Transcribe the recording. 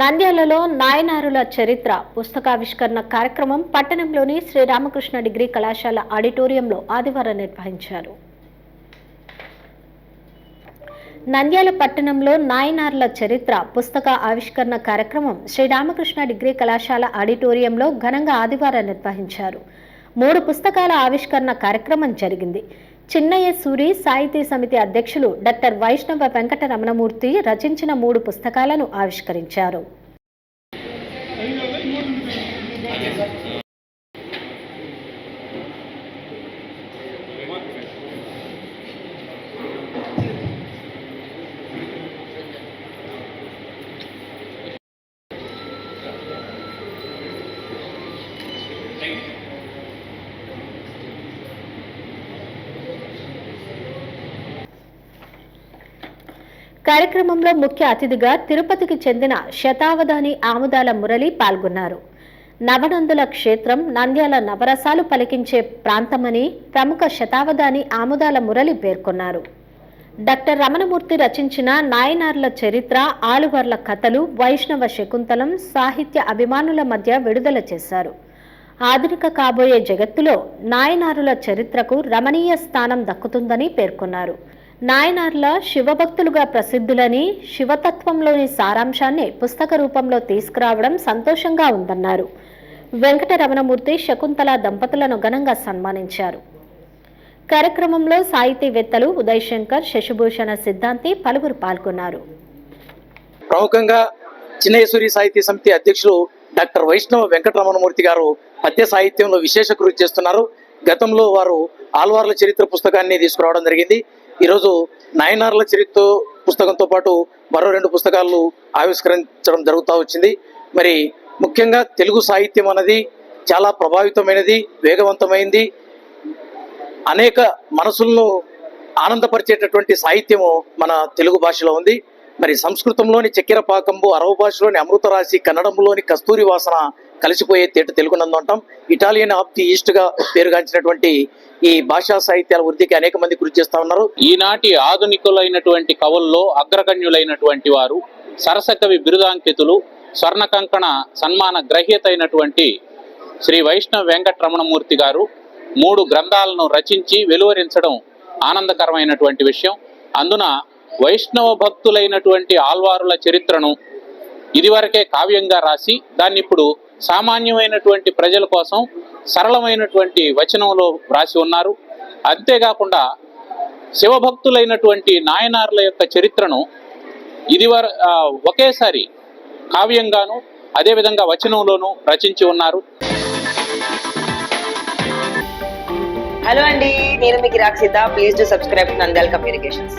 నంద్యాలలో నాయనారుల చరిత్ర పుస్తకావిష్కరణ కార్యక్రమం పట్టణంలోని శ్రీరామకృష్ణ డిగ్రీ కళాశాల ఆడిటోరియంలో ఆదివారం నిర్వహించారు. నంద్యాల పట్టణంలో నాయనార్ల చరిత్ర పుస్తక ఆవిష్కరణ కార్యక్రమం శ్రీరామకృష్ణ డిగ్రీ కళాశాల ఆడిటోరియంలో ఘనంగా ఆదివారం నిర్వహించారు. మూడు పుస్తకాల ఆవిష్కరణ కార్యక్రమం జరిగింది. చిన్నయ్య సూరి సాహితీ సమితి అధ్యక్షులు డాక్టర్ వైష్ణవ వెంకట రమణమూర్తి రచించిన మూడు పుస్తకాలను ఆవిష్కరించారు. కార్యక్రమంలో ముఖ్య అతిథిగా తిరుపతికి చెందిన శతావధాని ఆముదాల మురళి పాల్గొన్నారు. నవనందుల క్షేత్రం నంద్యాల నవరసాలు పలికించే ప్రాంతమని ప్రముఖ శతావధాని ఆముదాల మురళి పేర్కొన్నారు. డాక్టర్ రమణమూర్తి రచించిన నాయనార్ల చరిత్ర ఆలువర్ల కథలు వైష్ణవ శకుంతలం సాహిత్య అభిమానుల మధ్య విడుదల చేశారు. ఆధునిక కాబోయే జగత్తులో నాయనారుల చరిత్రకు రమణీయ స్థానం దక్కుతుందని పేర్కొన్నారు. నాయనార్ల శివభక్తులుగా ప్రసిద్ధులని శివతత్వంలోని సారాంశాన్ని పుస్తక రూపంలో తీసుకురావడం సంతోషంగా ఉందన్నారు. వెంకటరమణమూర్తి శకుంతల దంపతులను ఘనంగా సన్మానించారు. కార్యక్రమంలో సాహితీవేత్తలు ఉదయ్ శంకర్ శశిభూషణ సిద్ధాంతి పలువురు పాల్గొన్నారు. ప్రముఖంగా చిన్నయేశ్వరి సాహిత్య సమితి అధ్యక్షులు డాక్టర్ వైష్ణవ వెంకటరమణమూర్తి గారు పద్య సాహిత్యంలో విశేష కృషి చేస్తున్నారు. గతంలో వారు ఆల్వార్ల చరిత్ర పుస్తకాన్ని తీసుకురావడం జరిగింది. ఈరోజు నయనార్ల చరిత్ర పుస్తకంతో పాటు మరో రెండు పుస్తకాలు ఆవిష్కరించడం జరుగుతూ వచ్చింది. మరి ముఖ్యంగా తెలుగు సాహిత్యం అనేది చాలా ప్రభావితమైనది వేగవంతమైంది. అనేక మనసులను ఆనందపరిచేటటువంటి సాహిత్యము మన తెలుగు భాషలో ఉంది. మరి సంస్కృతంలోని చక్కెర పాకంబు అరవ భాషలోని అమృతరాశి కన్నడంలోని కస్తూరి వాసన కలిసిపోయే తేట తెలుగునందు అంటాం ఇటాలియన్ ఆఫ్ ది ఈస్ట్గా పేరుగాంచినటువంటి ఈ భాషా సాహిత్యాల వృద్ధికి అనేక మంది కృషి చేస్తా ఉన్నారు. ఈనాటి ఆధునికులైనటువంటి కవుల్లో అగ్రగణ్యులైనటువంటి వారు సరసకవి బిరుదాంకితులు స్వర్ణ కంకణ సన్మాన గ్రహీత అయినటువంటి శ్రీ వైష్ణవ వెంకటరమణమూర్తి గారు మూడు గ్రంథాలను రచించి వెలువరించడం ఆనందకరమైనటువంటి విషయం. అందున వైష్ణవ భక్తులైనటువంటి ఆల్వారుల చరిత్రను ఇదివరకే కావ్యంగా రాసి దాన్ని ఇప్పుడు సామాన్యమైనటువంటి ప్రజల కోసం సరళమైనటువంటి వచనంలో రాసి ఉన్నారు. అంతేకాకుండా శివభక్తులైనటువంటి నాయనార్ల యొక్క చరిత్రను ఇదివర ఒకేసారి కావ్యంగాను అదేవిధంగా వచనంలోనూ రచించి ఉన్నారు. హలో అండి నేను మీకు Rakshitha. Please to subscribe Nandal communications